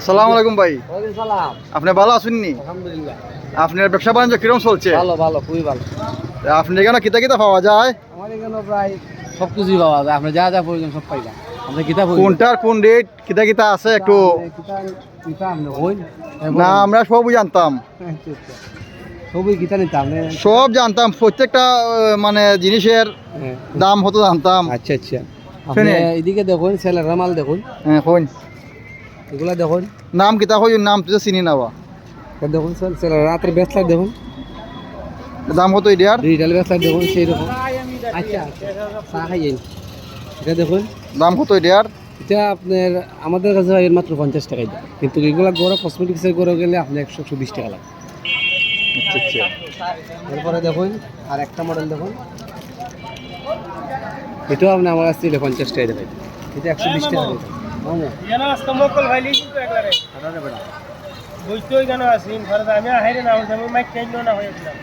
আসসালামু আলাইকুম ভাই। সালাম। আপনি ভালো আছেননি আলহামদুলিল্লাহ। আপনার ব্যবসা বাণিজ্য কিরম চলছে? ভালো ভালো খুবই ভালো। আপনি এখানে কিতা কিতা পাওয়া যায়? আমার এখানে প্রায় সব কিছুই পাওয়া যায়। আপনি যা যা প্রয়োজন সব পাইলাম আপনি কিতাব কোনটার কোন রেট কিতা কিতা আছে একটু? না আমরা সবই জানতাম। সবই কিতা নিতাম? সব জানতাম। প্রত্যেকটা মানে জিনিসের হ্যাঁ। দাম হতো জানতাম। আচ্ছা আচ্ছা। এদিকে দেখুন ছেলেরা মাল দেখুন। হ্যাঁ, এগুলা দেখুন। নাম কিতা কই নাম তুই চিনি নাবা দেখুন স্যার ছেলেরা রাতের বেসলার দেখুন। দাম কত এটার ডিজিটাল বেসলার দেখুন সেই রকম আচ্ছা আচ্ছা চা খাইয়েন এটা দেখুন। দাম কত এটার এটা আপনার আমাদের কাছে এর মাত্র পঞ্চাশ টাকাই দাম কিন্তু এগুলা গড়ে কসমেটিক্সের গড়ে গেলে আপনি একশো একশো বিশ টাকা লাগে। আচ্ছা আচ্ছা। এরপরে দেখুন আর একটা মডেল দেখুন। এটাও আপনি আমার কাছ থেকে পঞ্চাশ টাকা দেবেন এটা একশো বিশ টাকা। একলারে। বুঝতেই কেন আসিন ঘরে আমি হাইরে না মাইক চাইল না হয়েছিলাম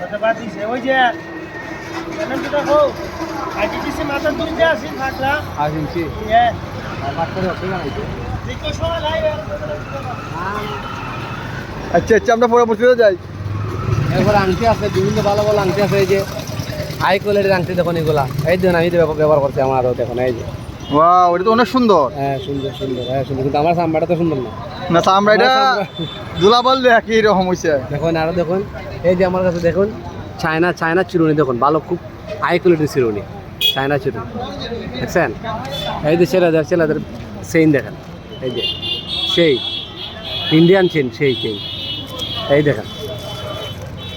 কথা বাদ দিছে। ওই যে জানেন তো দেখো আজি দিছে মাথা তুই যে আসিন থাকলা আট ইঞ্চি। ইয়ে। তো। আচ্ছা আচ্ছা আমরা পরবর্তীতে যাই। এরপরে আংটি আছে বিভিন্ন ভালো ভালো আংটি আছে এই যে হাই কোয়ালিটির আংটি দেখুন এগুলা। এই দেখুন আমি তো ব্যবহার করছি আমার আরও দেখুন এই যে। ওয়াও এটা তো অনেক সুন্দর। হ্যাঁ সুন্দর সুন্দর হ্যাঁ সুন্দর। কিন্তু আমার সাম্বাটা তো সুন্দর না। না আমরা এটা দুলা বললে একই রকম হয়েছে দেখুন আরও দেখুন। এই যে আমার কাছে দেখুন চায়না চায়না চিরুনি দেখুন ভালো খুব হাই কোয়ালিটির চিরুনি চায়না চিরুনি। দেখছেন? এই যে ছেলেদের ছেলেদের চেইন দেখেন। এই যে সেই ইন্ডিয়ান চেইন সেই চেইন এই দেখেন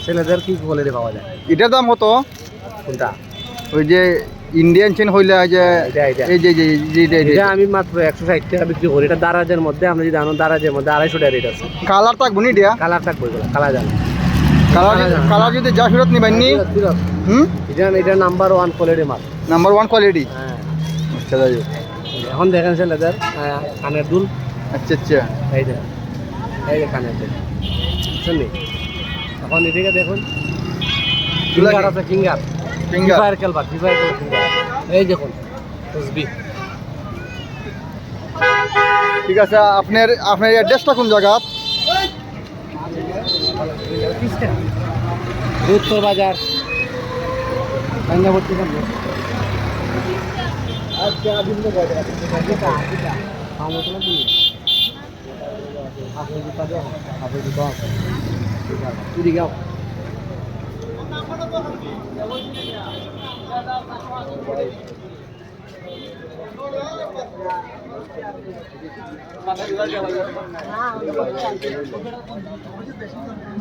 ছেলেদের কি কোয়ালিটি পাওয়া যায়? এটার দাম কত? কোনটা? ওই যে ইন্ডিয়ান চেন হইলে যে এই যে এটা আমি মাত্র একশো ষাট টাকা বিক্রি করি। এটা দারাজের মধ্যে আপনি যদি আনো দারাজের মধ্যে আড়াইশো টাকা রেট আছে। কালার থাকব নি দিয়া কালার থাকবে কালার জান? কালার কালার যদি যা ফেরত নিবেন নি? হুম? এটা এটা নাম্বার ওয়ান কোয়ালিটি মাল। নাম্বার ওয়ান কোয়ালিটি হ্যাঁ। আচ্ছা এখন দেখেন ছেলেদের আহ, কানের দুল। আচ্ছা আচ্ছা। এই দেখেন এই যে কানের দুল। শুনলি এখন এদিকে দেখুন। দুলা ফিঙ্গার কি? ফিঙ্গার? ফায়ার খেলবার ফ্রি ফায়ার ফিঙ্গার এই দেখুন তসবি ঠিক আছে আপনার আপনার অ্যাড্রেসটা কোন জায়গা উত্তর বাজার গঙ্গাবর্তী আচ্ছা তুই গাও মাথা